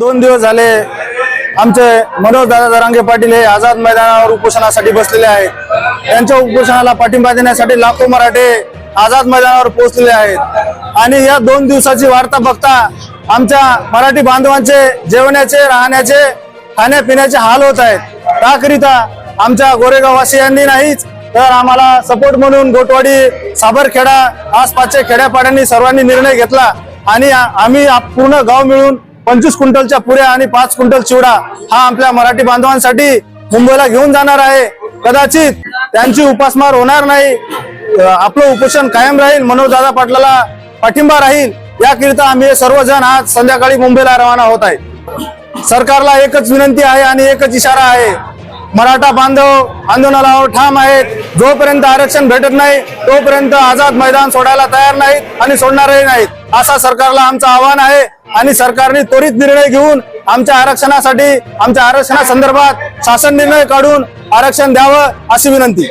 दोन दिवस झाले आमचे मनोज दादा दरांगे पाटील हे आझाद मैदानावर उपोषणासाठी बसलेले आहेत. त्यांच्या उपोषणाला पाठिंबा देण्यासाठी लाखो मराठे आझाद मैदानावर पोहोचलेले आहेत. आणि या दोन दिवसाची वार्ता बघता आमच्या मराठी बांधवांचे जेवण्याचे राहण्याचे खाण्यापिण्याचे हाल होत आहेत. त्याकरिता आमच्या गोरेगाववासियांनी नाहीच तर आम्हाला सपोर्ट म्हणून गोटवाडी साबरखेडा आसपासच्या खेड्यापाड्यांनी सर्वांनी निर्णय घेतला. आणि आम्ही आप- पूर्ण गाव मिळून पंचवीस क्विंटलच्या पुऱ्या आणि पाच क्विंटल चिवडा हा आपल्या मराठी बांधवांसाठी मुंबईला घेऊन जाणार आहे. कदाचित त्यांची उपासमार होणार नाही. आपलं उपोषण कायम राहील. मनोजदादा पाटलाला पाठिंबा राहील. याकरिता आम्ही सर्वजण आज संध्याकाळी मुंबईला रवाना होत आहे. सरकारला एकच विनंती आहे आणि एकच इशारा आहे. मराठा बांधव आंदोलनावर ठाम आहेत. जोपर्यंत आरक्षण भेटत नाही तोपर्यंत आझाद मैदान सोडायला तयार नाहीत आणि सोडणारही नाहीत. असा सरकारला आमचं आव्हान आहे आणि सरकारने त्वरित निर्णय घेऊन आमच्या आरक्षणासाठी आमच्या आरक्षणासंदर्भात शासन निर्णय काढून आरक्षण द्यावं अशी विनंती.